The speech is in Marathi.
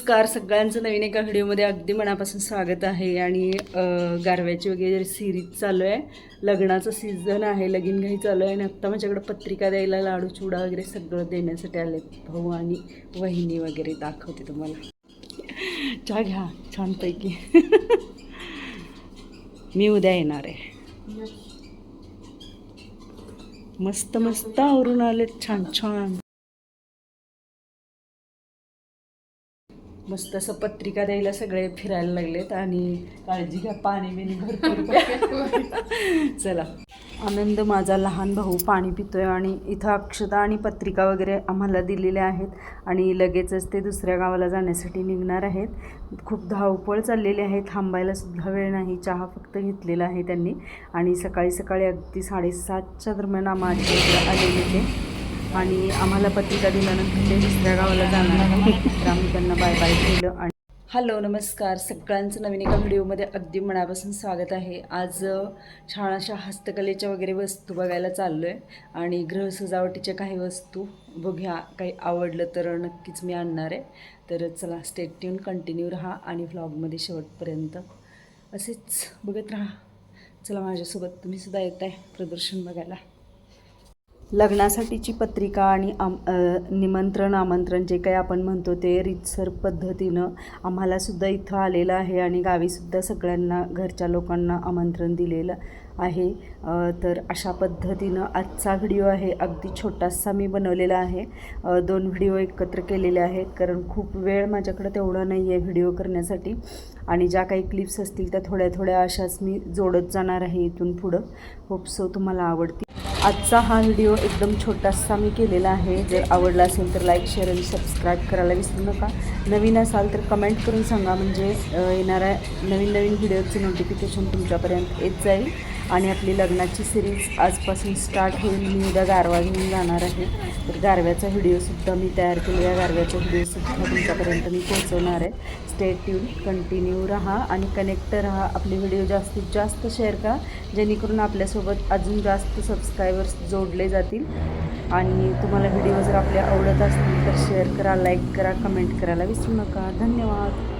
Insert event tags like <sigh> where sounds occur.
नमस्कार. सगळ्यांचं नवीन एका व्हिडिओमध्ये अगदी मनापासून स्वागत आहे. आणि अ, गारव्याची वगैरे सिरीज चालू आहे. लग्नाचं सीझन आहे. लगीन घाई चालू आहे. आणि आत्ता माझ्याकडे पत्रिका द्यायला लाडू चिवडा वगैरे सगळं देण्यासाठी आले भाऊ आणि वहिनी वगैरे दाखवते तुम्हाला. चहा घ्या. छानपैकी. मी उद्या येणार आहे. मस्त मस्त आवरून आले छान छान. मस्त असं पत्रिका द्यायला सगळे फिरायला लागलेत आणि काळजी घ्या पाणी बिणी भरपूर <laughs> चला. आनंद माझा लहान भाऊ पाणी पितोय आणि इथं अक्षता आणि पत्रिका वगैरे आम्हाला दिलेल्या आहेत आणि लगेचच ते दुसऱ्या गावाला जाण्यासाठी निघणार आहेत. खूप धावपळ चाललेली आहे थांबायला सुद्धा वेळ नाही चहा फक्त घेतलेला आहे त्यांनी. आणि सकाळी सकाळी अगदी साडेसातच्या दरम्यान आम्हाला आलेले ते आणि आम्हाला पत्रिका दिल्यानंतर ते दुसऱ्या गावाला जाणार तर आम्ही त्यांना बाय बाय केलं आणि हॅलो नमस्कार. सगळ्यांचं नवीन एका व्हिडिओमध्ये अगदी मनापासून स्वागत आहे. आज छान अशा हस्तकलेच्या वगैरे वस्तू बघायला चाललो आहे आणि गृहसजावटीच्या काही वस्तू बघूया. काही आवडलं तर नक्कीच मी आणणार आहे. तर चला स्टेट ट्यून कंटिन्यू राहा आणि व्लॉगमध्ये शेवटपर्यंत असेच बघत राहा. चला माझ्यासोबत तुम्हीसुद्धा येत आहे प्रदर्शन बघायला. लग्नासाठीची पत्रिका आणि आम निमंत्रण आमंत्रण जे काही आपण म्हणतो ते रीतसर पद्धतीनं आम्हालासुद्धा इथं आलेलं आहे आणि गावीसुद्धा सगळ्यांना घरच्या लोकांना आमंत्रण दिलेलं आहे. तर अशा पद्धतीनं आजचा व्हिडिओ आहे. अगदी छोटासा मी बनवलेला आहे. दोन व्हिडिओ एकत्र केलेले आहेत कारण खूप वेळ माझ्याकडे तेवढा नाही आहे व्हिडिओ करण्यासाठी आणि ज्या काही क्लिप्स असतील त्या थोड्या थोड्या अशाच मी जोडत जाणार आहे इथून पुढं. होप सो तुम्हाला आवडतील. आजचा हा व्हिडिओ एकदम छोटासा मी केलेला आहे. जर आवडला असेल तर लाईक शेअर आणि सबस्क्राईब करायला विसरू नका. नवीन असाल तर कमेंट करून सांगा. म्हणजे येणाऱ्या नवीन नवीन व्हिडिओचं नोटिफिकेशन तुमच्यापर्यंत येत जाईल. आणि आपली लग्नाची सिरीज आजपासून स्टार्ट होईल मी उद्या गारवा घेऊन जाणार आहे. तर गारव्याचा व्हिडिओसुद्धा मी तयार केलेल्या गारव्याचा व्हिडिओसुद्धा तुमच्यापर्यंत मी पोहोचवणार आहे. स्टे ट्यून कंटिन्यू राहा आणि कनेक्ट राहा. आपले व्हिडिओ जास्तीत जास्त शेअर करा. जेणेकरून आपल्यासोबत अजून जास्त सबस्क्रायबर्स जोडले जातील. आणि तुम्हाला व्हिडिओ जर आपले आवडत असतील तर शेअर करा लाईक करा कमेंट करायला विसरू नका. धन्यवाद.